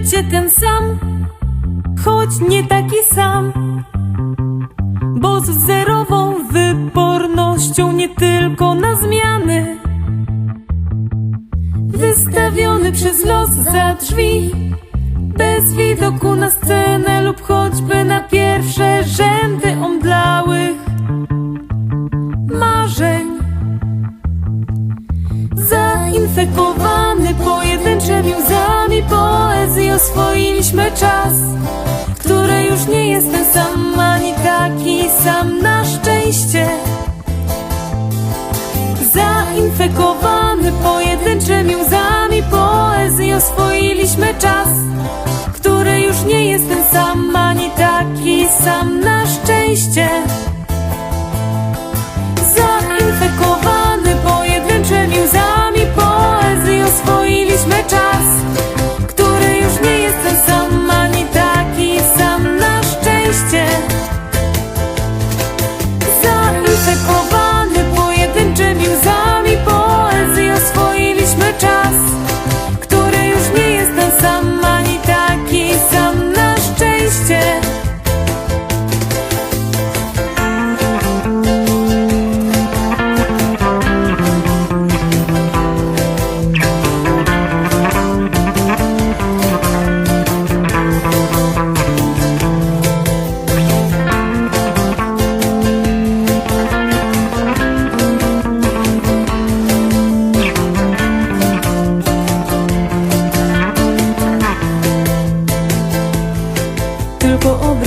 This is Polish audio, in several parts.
będę ten sam, choć nie taki sam. Bo z zerową wypornością nie tylko na zmiany. Wystawiony przez los za drzwi, bez widoku na scenę lub choćby na pierwsze rzędy omdlałych marzeń. Zainfekowany poezji oswoiliśmy czas, który już nie jest ten sam ani taki sam na szczęście. Zainfekowany pojedynczymi łzami poezji oswoiliśmy czas, który już nie jest ten sam ani taki sam na szczęście.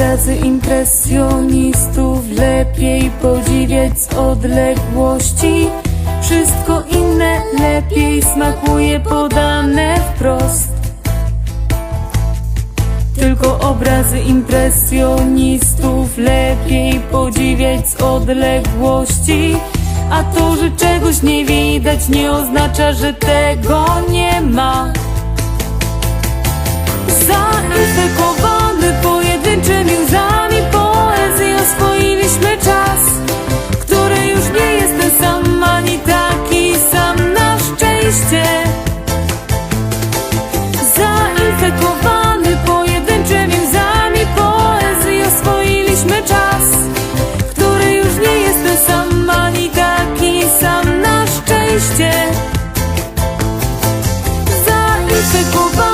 Obrazy impresjonistów lepiej podziwiać z odległości. Wszystko inne lepiej smakuje podane wprost. Tylko obrazy impresjonistów lepiej podziwiać z odległości. A to, że czegoś nie widać, nie oznacza, że tego nie ma. Zainfekowany mieście Zainfekowany pojedynczymi łzami poezji Oswoiliśmy czas, który już nie jest ten sam Ani taki sam. Na szczęście Zainfekowany